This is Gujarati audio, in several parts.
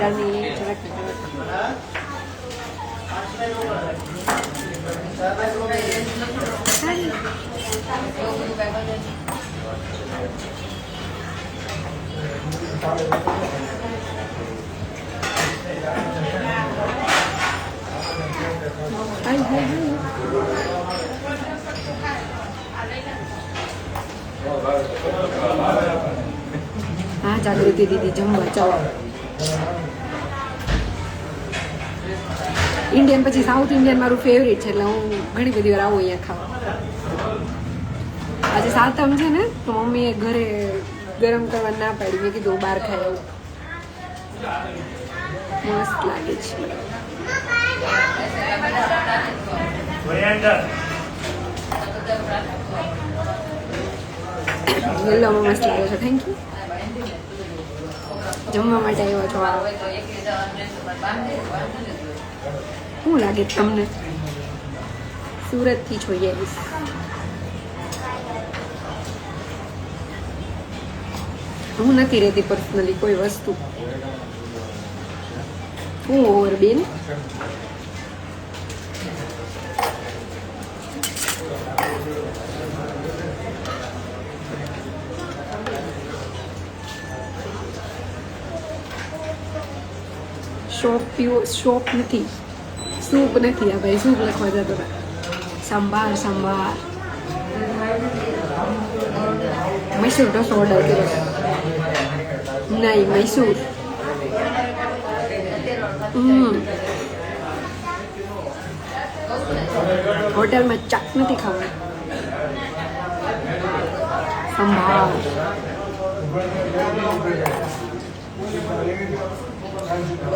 બટાટાની જરાક સારી. હાય હાય હાય હા જાગૃતિ દીદી જમવા ચાલો ઇન્ડિયન પછી સાઉથ ઇન્ડિયન મારું ફેવરિટ છે, એટલે હું ઘણી બધી વાર આવું અહીંયા ખાવા. આજે સાતમ છે ને, તો મમ્મીએ ઘરે ગરમ કરવા ના પાડી, મેં કીધું બહાર ખાય આવું. મસ્ત લાગે છે. યલ્લોમાં મસ્ત લાગે છે થેન્ક યુ જમવા માટે આવ્યો છો શું લાગે તમને? સુરતથી જોઈએ. હું નથી રહેતી પર્સનલી કોઈ વસ્તુ. હું ઓવર બેન. શોપ પીવો શોપ નથી. સૂપ નથી આ ભાઈ સૂપ લખવા જતો સંભાર સંભાર. મૈસૂર ઢોસો ઓર્ડર કર્યો. નહીં, મૈસૂર. હોટલમાં ચાટ નથી ખાવાનું. સંભાર.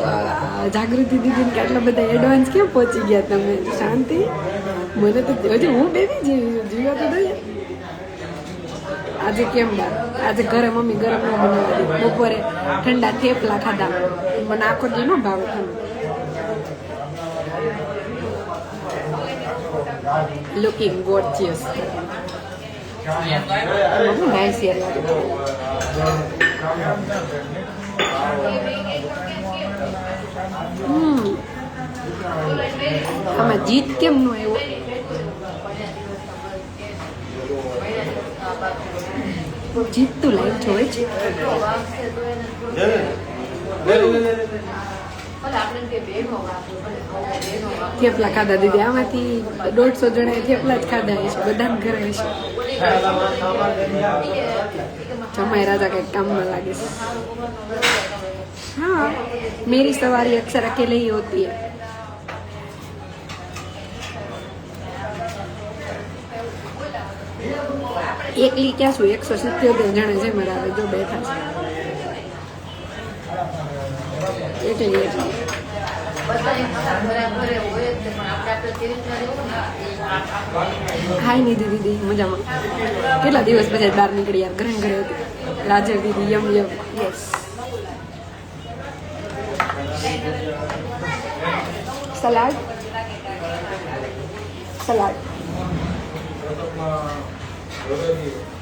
આ જાગૃતિ દીદીને કે આટલા બધા એડવાન્સ કેમ પહોંચી ગયા તમે? શાંતિ? મને તો હજી હું બેબી જેવી જીવા તો દઈએ. આજે કેમ આજે ઘરે મમ્મી ગરમ ન બનાવી બપોરે ઠંડા થેપલા ખાધા. મને આખો દી નો ભાવ ઠંડુ લુકિંગ ગોર્જિયસ બહુ નાઇસ યાર આમાં જીત કેમ નો આવ્યો? જીત તો લાઈવ જોવે છે થેપલા ખાધા દીદી આમાંથી દોઢસો જણાએ થેપલા જ ખાધા છે બધાને ઘરે છે જમાઈ રાજા કંઈક કામમાં લાગે છે. हाँ मेरी सवारी अक्सर अकेले ही होती है એકલી ક્યાં છું એકસો સિત્યોતેર જણા છે મારા હવે જો બેઠા છે એકલી એકલી હાય નિધિ દીદી મજામાં કેટલા દિવસ પછી બહાર નીકળી યાર ઘરે ને ઘરે હતી લાજર દીદી Yama Yama yes salad salad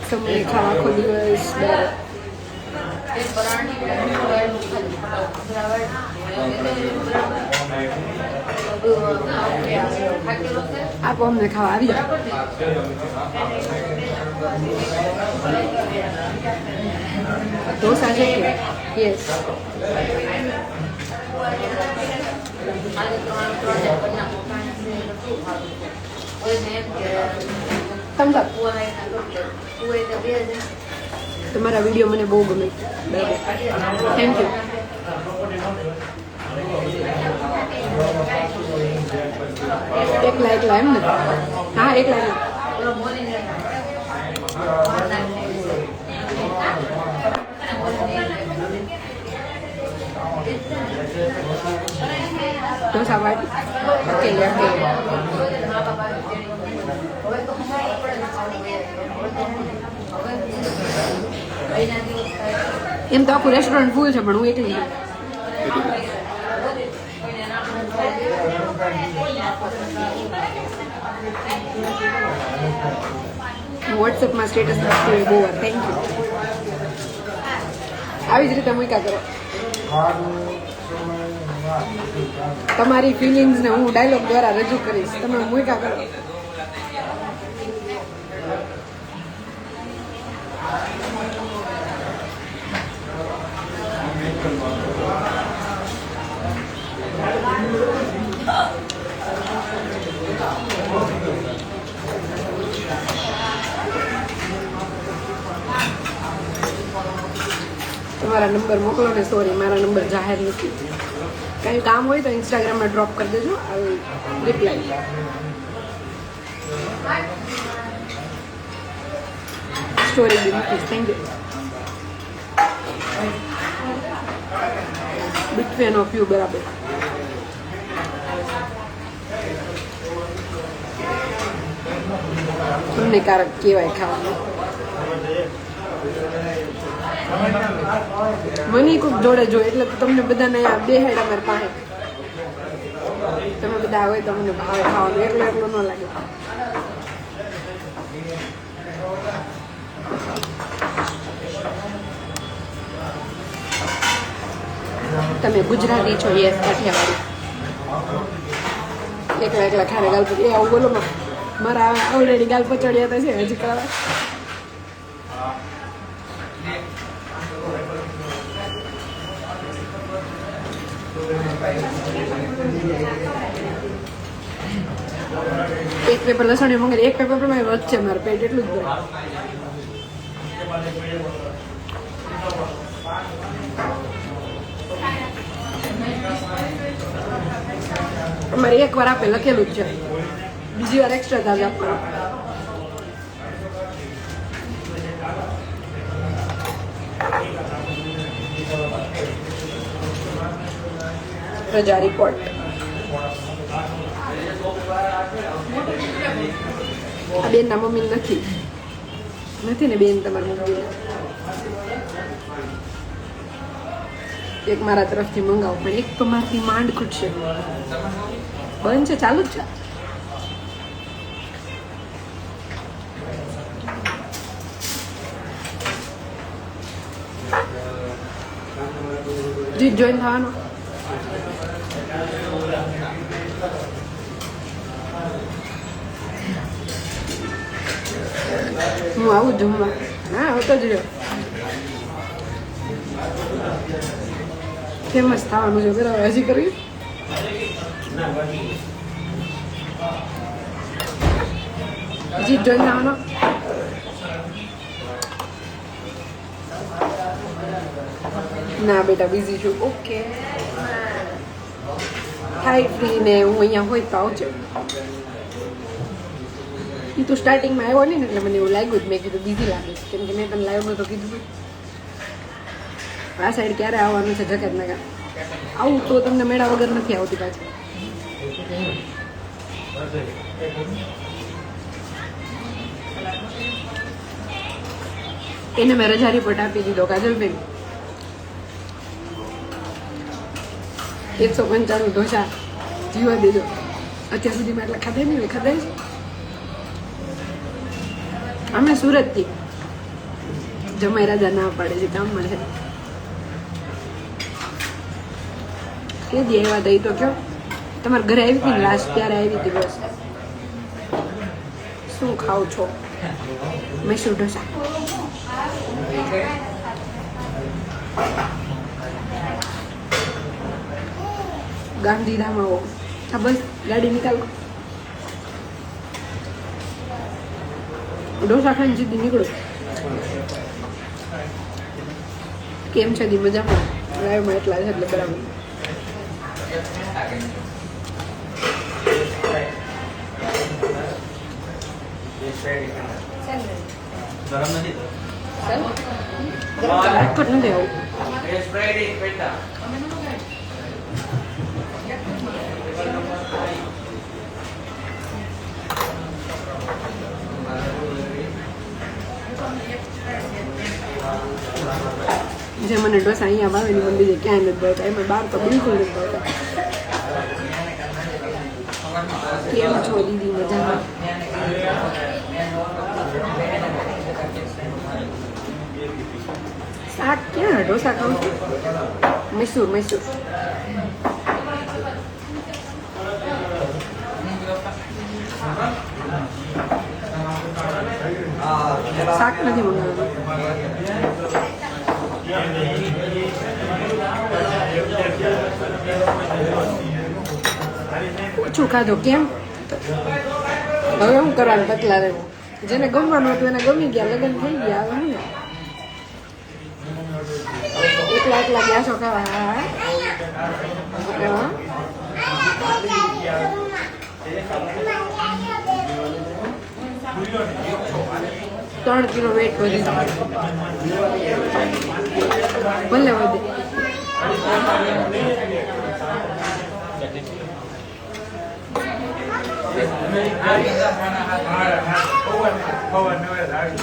સમય ખાવા આખો દિવસ આપો અમને ખાવા આવી ઢોસા છે યસ thumbs up તમારા વીડિયો મને બહુ ગમે બરાબર થેન્ક યુ એકલા એકલા એમ ને હા એકલા એકલા ઢોસા વાટ અકેલે અકેલે એમ તો આખું રેસ્ટોરન્ટ ફૂલ છે પણ હું એકલી વોટ્સએપમાં સ્ટેટસ રાખતી બહુ વાર થેન્ક યુ આવી જ રીતે મૂક્યા કરો. તમારી ફિલિંગ્સને હું ડાયલોગ દ્વારા રજૂ કરીશ. તમે મૂકા કરો. તમારા નંબર મોકલો ને સોરી મારા નંબર જાહેર નથી. કંઈ કામ હોય તો ઇન્સ્ટાગ્રામમાં ડ્રોપ કરી દેજો. આઈ રિપ્લાય સ્ટોરી બી મૂકીશ. Thank you between of you બરાબર. તમને કહેવાય ખાવાનું. મને કોઈક જોડે જો, એટલે તમને બધાને અહીંયા બે હેડ અમારી પાસે. તમે બધા હોય તમને ભાવે ખાવાનું એકલો એકલો ન લાગે. તમે ગુજરાતી છો, યસ, કાઠિયાવાડી. એકલા એકલા ખાને ગાલ એ આવું બોલો મારા ઓલરેડી ગાલ પચડ્યા તો છે હજી કરવા એક પેપર લસણ મંગાવી એક પેપર પ્રમાણે છે મારું પેટ એટલું જ ભરાય. અમારે એક વાર આપે લખેલું જ છે. બીજી વાર એક્સ્ટ્રા ચાર્જ આપવાનો. પ્રજા રિપોર્ટ આ બેન ના મમ્મી નથી. નથી ને બેન તમારી મમ્મી એક મારા તરફથી મંગાવો, પણ એક તો મારાથી માંડ ખૂટશે. બંધ છે, ચાલુ જ છે. જીત જોઈન થવાનો. હું આવું જમવા હા આવતો જ રહ્યો ફેમસ થવાનું છે બરાબર હજી કરવી જીત જોઈને આવવાનો ના બેટા બીઝી છું ઓકે થાય ફ્રી ને હું અહીંયા હોય તો આવજો એ તો સ્ટાર્ટિંગમાં આવ્યો ને એટલે મને એવું લાગ્યું જ, મેં કીધું બીજી લાગે. કેમ કે મેં તને લાઈવમાં તો કીધું આ સાઈડ ક્યારે આવવાનું છે જગતનગર આવું તો તમને મેળા વગર નથી આવતી પાછી. એને મેં રજા રિપોર્ટ આપી દીધો, કાજલબેન. એકસો પંચાણું ઢોસા જીવા દીધો. અત્યાર સુધીમાં એટલે ખાધે નહીં ખાધા છે? અમે સુરતથી. જમાઈ રાજા ના પાડે છે કામ છે કે દી આવ્યા એ તો કયો. તમારા ઘરે આવી હતી લાસ્ટ ત્યારે આવી હતી બસ. શું ખાવ છો? મૈસૂર ઢોસા. ગાંધીધામ આવો. હા, બસ, ગાડી નીકાળો. ઢોસા ખાઈને સીધી નીકળો કેમ છે દી મજામાં લાઈવમાં એટલા છે એટલે બરાબર ગરમ નથી રાજકોટ નથી આવું એ સ્પ્રાઇટ પેટા જે મને ઢોસા અહીંયા ભાવે ને મને ક્યાંય નથી ભાવતા એમાં બહાર તો બિલકુલ નથી ભાવતા કેમ છો દીદી મજામાં? શાક ક્યાં? ઢોસા ખાઉં છું? મૈસૂર મૈસૂર. શાક નથી મંગાવ્યું ઓછું ખાધું કેમ હવે શું કરવાનું પતલા રહે જેને ગમવાનું હતું એને ગમી ગયા લગ્ન થઈ ગયા હવે હું એકલા એકલા ગયા છો ખાવા હા, હા. હા. ત્રણ કિલો વેટ વધી. ભલે વધે.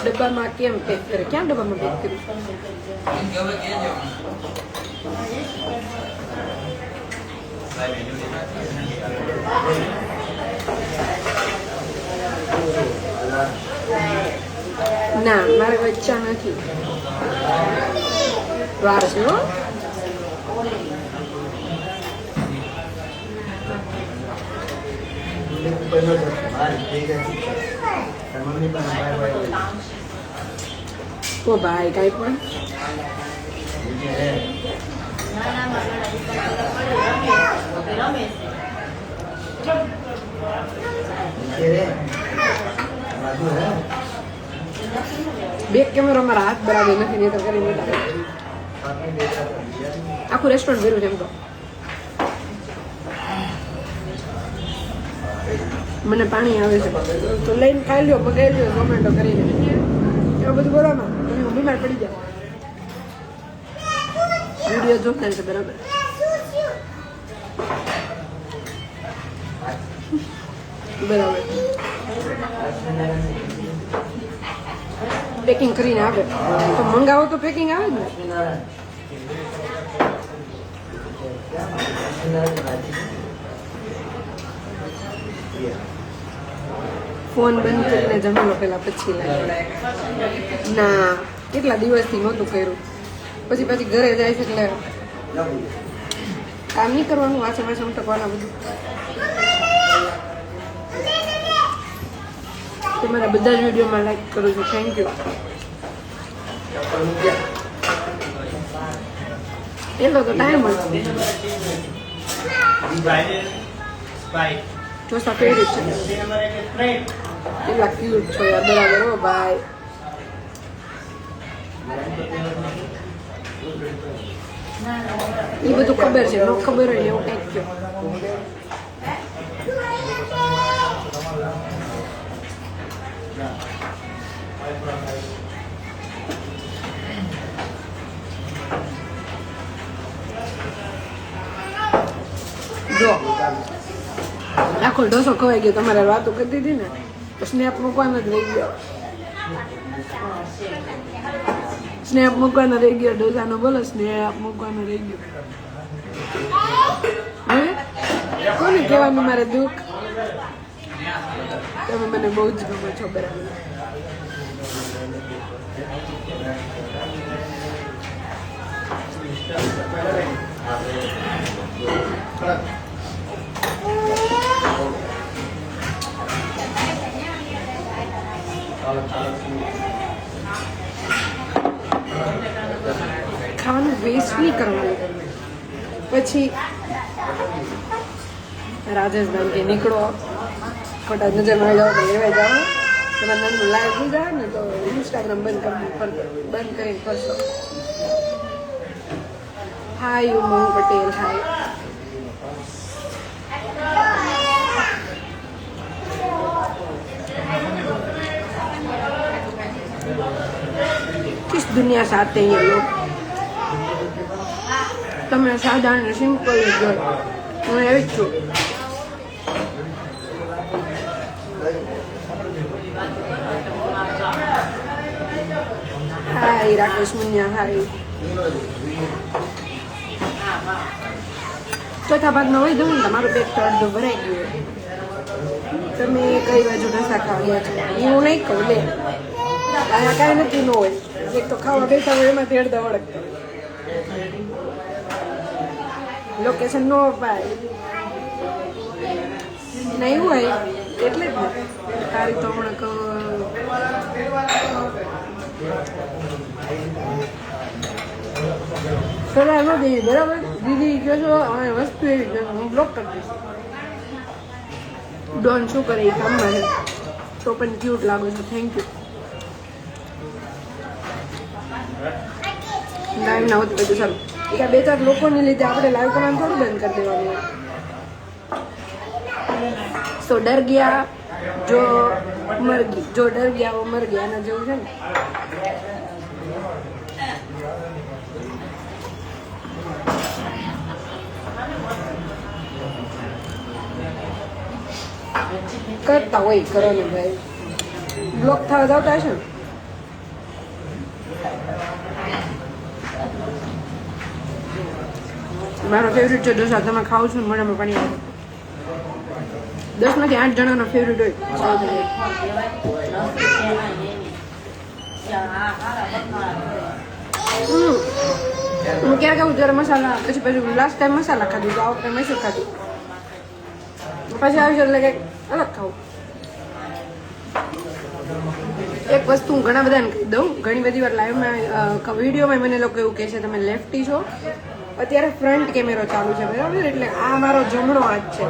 ડબ્બામાં કેમ પેક કરે? ક્યાં ડબ્બામાં પેક કર્યું? ના મારે વચ્ચા નથી. વાર છે હો. ઓ ભાઈ કાંઈ પણ. બે કેમેરો મારા હાથ બરાબર નથી નહીં તો કરી બેઠા આખું રેસ્ટોરન્ટ ભર્યું છે એમ તો મને પાણી આવે છે તો લઈને ખાઈ લ્યો મગાવી લ્યો ઝોમેટો કરીને એવું બધું બોલવામાં તમે હું બીમાર પડી જાય વીડિયો જોતા છે બરાબર બરાબર પેકિંગ કરીને આવે તો મંગાવો તો પેકિંગ આવે ને. ફોન બંધ કરીને જમી લો પેલા પછી ના, કેટલા દિવસથી નહોતું કર્યું. પછી પછી ઘરે જાય છે એટલે કામ નહીં કરવાનું વાસણ વાસણ ઉટકવાના બધું. તમારા બધા જ વિડીયોમાં લાઈક કરું છું. થેન્ક યુ એટલો તો ટાઈમ જ ફેવરેટ છે. એટલા ક્યુટ છો યાર. બરાબર હો બાય એ બધું ખબર છે. ખબર હોય એવું કંઈક આખો ઢોસો ખવાઈ ગયો, તમારે વાતો કરતી હતી ને સ્નેપ મૂકવાનો જ રહી ગયો. સ્નેપ મૂકવાનો રહી ગયો, ઢોસાનો બોલો, સ્નેપ મૂકવાનો રહી ગયો. હવે કોને મારે દુઃખ? તમે મને બહુ જ ગમો છો, બરાબર. ખાવાનું વેસ્ટ નહીં કરવાનું. પછી રાજેશભાઈ કે નીકળો. ખોટા નજરમાં જાઓ તો લેવા જાઓ તમારે નાનું લાઈવ થઈ જાય ને તો ઇન્સ્ટાગ્રામ બંધ કરી ફર- બંધ કરીને ફરશો હાય ઉમંગ પટેલ હાય किस दुनिया से आते हैं ये लोग તમે સાદા અને સિમ્પલ જ હોય હું એવી જ છું હાય રાકેશ મુનિયા હારી ચોથા ભાગમાં હોય દઉં ને તમારું પેટ તો અડધું ભરાઈ ગયું તમે કઈ બાજુ નથી ખાવા છો હું નહીં કહું લે અહીંયા કાંઈ નથી ન હોય એક તો ખાવા બેઠા હોય એમાંથી અડધા વળગતા લોકેશન નો અપાય નહીં હોય એટલે તારી તો હમણાં કહું સલાહ ન દઈએ બરાબર? દીદી કહો છો અને વસ્તુ એવી છે, હું બ્લોક કરી દઈશ. ડોન શું કરે એ કામ મારે? તો પણ ક્યુટ લાગો છો થેન્ક યુ લાઈવ ના હોત પછી ચાલો. એટલે બે ચાર લોકોને લીધે આપણે લાઈવ કરવાનું થોડું બંધ કરી દેવાનું સો ડર ગયા, જો મર ગઈ, જો ડર ગયા, વો મર ગયા, એના જેવું છે ને. કરતા હોય, કરવાનું ભાઈ. બ્લોક થવા જતા હશે ને મારો ફેવરિટ છે ઢોસા તમે ખાવ છો મોઢામાં પાણી આવે. દસમાંથી આઠ જણાનો ફેવરિટ હોય. સાઉથ. હું ક્યારેક આવું ત્યારે મસાલા, પછી પછી લાસ્ટ ટાઈમ મસાલા ખાધું, તો આ વખતે મૈસૂર ખાધું. પછી આવી એટલે કંઈક અલગ ખાવું. એક વસ્તુ હું ઘણા બધાને કહી દઉં. ઘણી બધી વાર લાઈવમાં વિડીયોમાં મને લોકો એવું કહે છે, તમે લેફ્ટી છો. અત્યારે ફ્રન્ટ કેમેરો ચાલુ છે, બરાબર? એટલે આ મારો જમણો હાથ છે.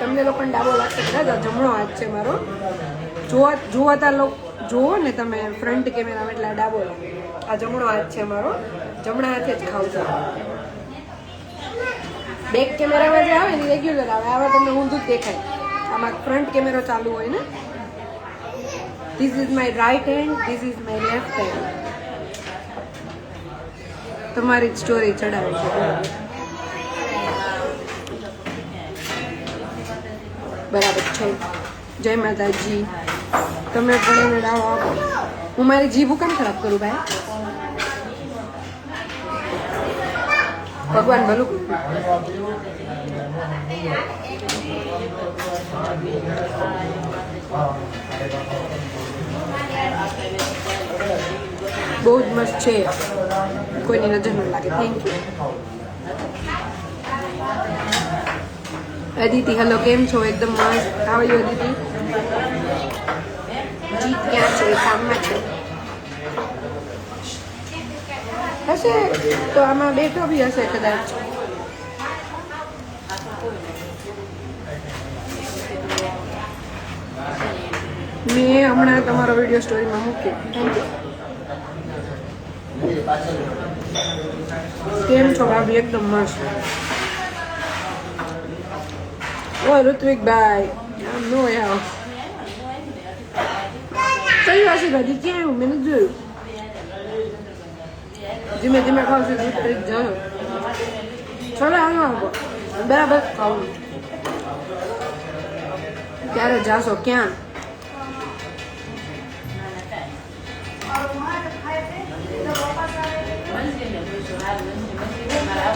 તમને લોકોને ડાબો લાગશે કદાચ જમણો હાથ છે મારો. જોવા, જોવાતા લોકો જુઓ ને તમે ફ્રન્ટ કેમેરામાં એટલે ડાબો. આ જમણો હાથ છે મારો. જમણા હાથે જ ખાવ છું. બેક કેમેરામાં જે આવે ને રેગ્યુલર આવે આવા તમને ઊંધું દેખાય. આમાં ફ્રન્ટ કેમેરો ચાલુ હોય ને. This is my right hand this is my left hand તમારી જ સ્ટોરી ચડાવે છે. બરાબર છે. જય માતાજી. તમે પણ એને આપો હું મારી જીભ કેમ ખરાબ કરું ભાઈ? ભગવાન ભલું બહુ જ મસ્ત છે. કોઈની નજર ન લાગે. થેન્ક યુ અદિતિ હેલો કેમ છો? એકદમ મસ્ત. How you Aditi? જીત ક્યાં છે? કામમાં છે? હશે? તો આમાં બેઠો બી હશે કદાચ. મેં હમણાં તમારો વીડિયો સ્ટોરીમાં મૂક્યો. થેન્ક યુ કેમ છો? ભાભી એકદમ મસ્ત. ઓ, ઋત્વિકભાઈ. આમ નો યાર કઈ વાસી ભાજી? ક્યાં આવ્યું મેં જોયું. ધીમે ધીમે ખાવ છું જાઓ ચલો આવ્યો બરાબર? ખાવું. ક્યારે જાશો? ક્યાં?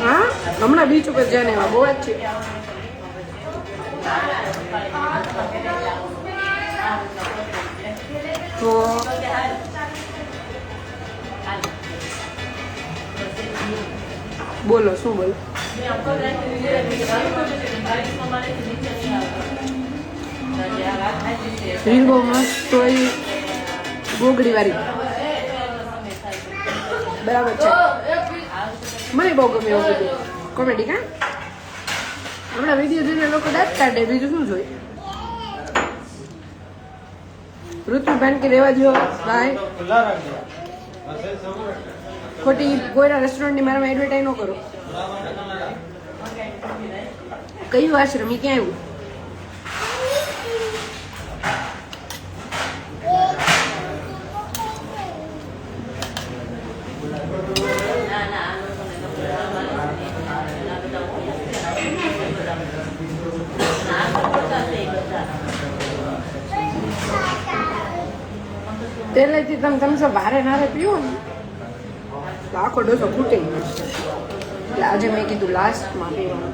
હા? હમણાં બીચ ઉપર જઈને આવ્યા. બહુ જ છે. તો બોલો, શું બોલો? રીલ મસ્ત હોય ગોગડી વાળી બરાબર છે. મને બહુ ગમે એવું બધું. કોમેડી કા? હમણાં વીડિયો જોઈને લોકો દાંત કાઢે, બીજું શું જોઈએ? ઋતુબેન કે રેવા દો ભાઈ. ખોટી કોઈના રેસ્ટોરન્ટની મારામાં એડવર્ટાઈઝ ન કરો. કયું આશ્રમ? એ ક્યાં આવ્યું? પહેલેથી તમે તમે ભારે નારે પીવો ને. આખો ડોસો ખૂટે એટલે આજે મેં કીધું લાસ્ટમાં પીવાનું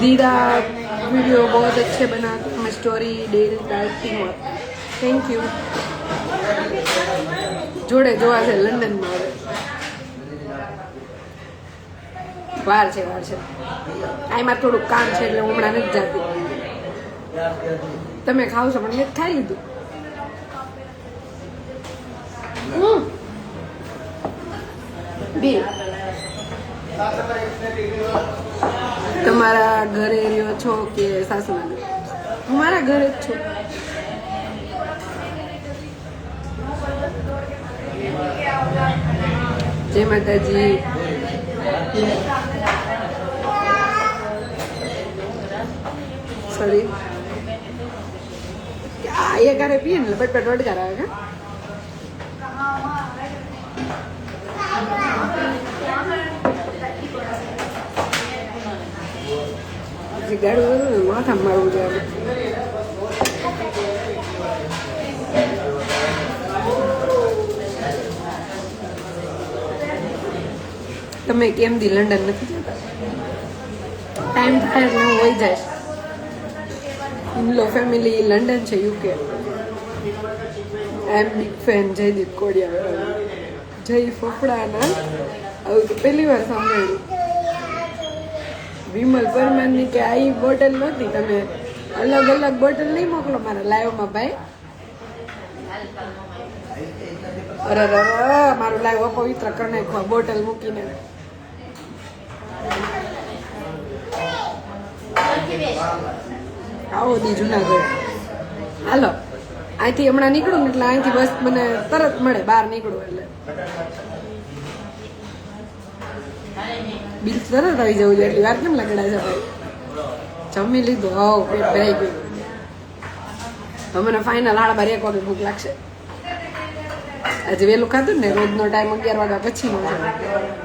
દીદા वीडियो बहुत अच्छे बनाते हैं स्टोरी डेली डालती हूँ થેન્ક યુ જોડે જોવા છે, લંડનમાં હવે. વાર છે વાર છે. આમાં થોડુંક કામ છે એટલે હમણાં નથી જતી. તમે ખાવ છો, પણ મેં ખાઈ લીધું. તમારા ઘરે રહ્યો છો કે સાસુના હું મારા ઘરે જ છું. જય માતાજી. સોરી કારે પીએ ને બટ બટ વડગાર આવે કા જે ગાડું માથા મારવું જોઈએ. તમે કેમ દી લંડન નથી જતા? ટાઈમ થાય એટલે હું વહી જઈશ. ઇનલો ફેમિલી લંડન છે, UK. I am big fan Jaydeep Kodiya Jay Fafdana. આવું તો પહેલી વાર સાંભળ્યું. વિમલ પરમારની કે આ બોટલ નહોતી, તમે અલગ અલગ બોટલ નહીં મોકલો મારા લાઈવમાં, ભાઈ. અરે મારું લાઈવ અપવિત્ર કરી નાખો બોટલ મૂકીને. આવો દી જુનાગઢ. હાલો. અહીંથી હમણાં નીકળું ને એટલે અહીંથી બસ મને તરત મળે, બહાર નીકળું એટલે. બિલ તરત આવી જવું જોઈએ, એટલી વાર કેમ લગડા છે ભાઈ? જમી લીધું હો પેટ ભરાઈ ગયું. હવે મને ફાઇનલ હાડા બાર એક વાગે ભૂખ લાગશે. આજે વહેલું ખાધું ને, રોજનો ટાઈમ અગિયાર વાગ્યા પછી છે.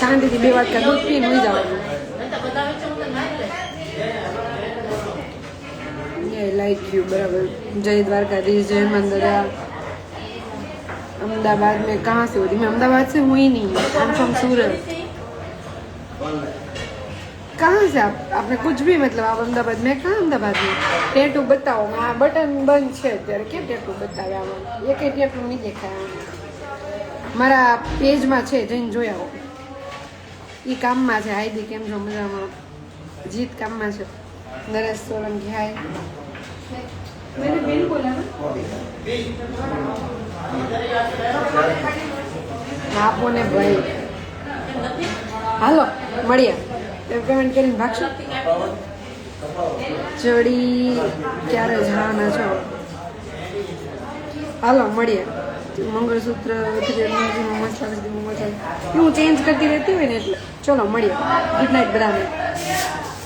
શાંતિથી બે વાટકા દૂધ પીને હોઈ જવાનું લાઈક યુ બરાબર જય દ્વારકાધીશ જય મંદરા अहमदाबाद में कहाँ से होती मैं अहमदाबाद से हुई नहीं आई एम फ्रॉम सूरत कहाँ से आप आपने कुछ भी मतलब आप अहमदाबाद में कहाँ अहमदाबाद में ટેટુ બતાવો આ બટન બંધ છે અત્યારે કેમ ટેટુ બતાવે આમાં એક ટેટુ નહીં દેખાય આમાં. મારા પેજમાં છે જઈને જોઈ આવો એ કામમાં છે હાયદી કેમ છો મજામાં? જીત કામમાં છે. નરેશ સોલંકી હાય. બાપો ને ભાઈ હાલો મળીએ. પેમેન્ટ કરીને ભાગશો? ચડી ક્યારે જવાના છો? હાલો મળીએ. મંગળસૂત્ર મસ્ત લાગે છે. હું ચેન્જ કરતી રહેતી હોય ને એટલે. ચલો, મળીએ. ગુડ નાઇટ બધાને.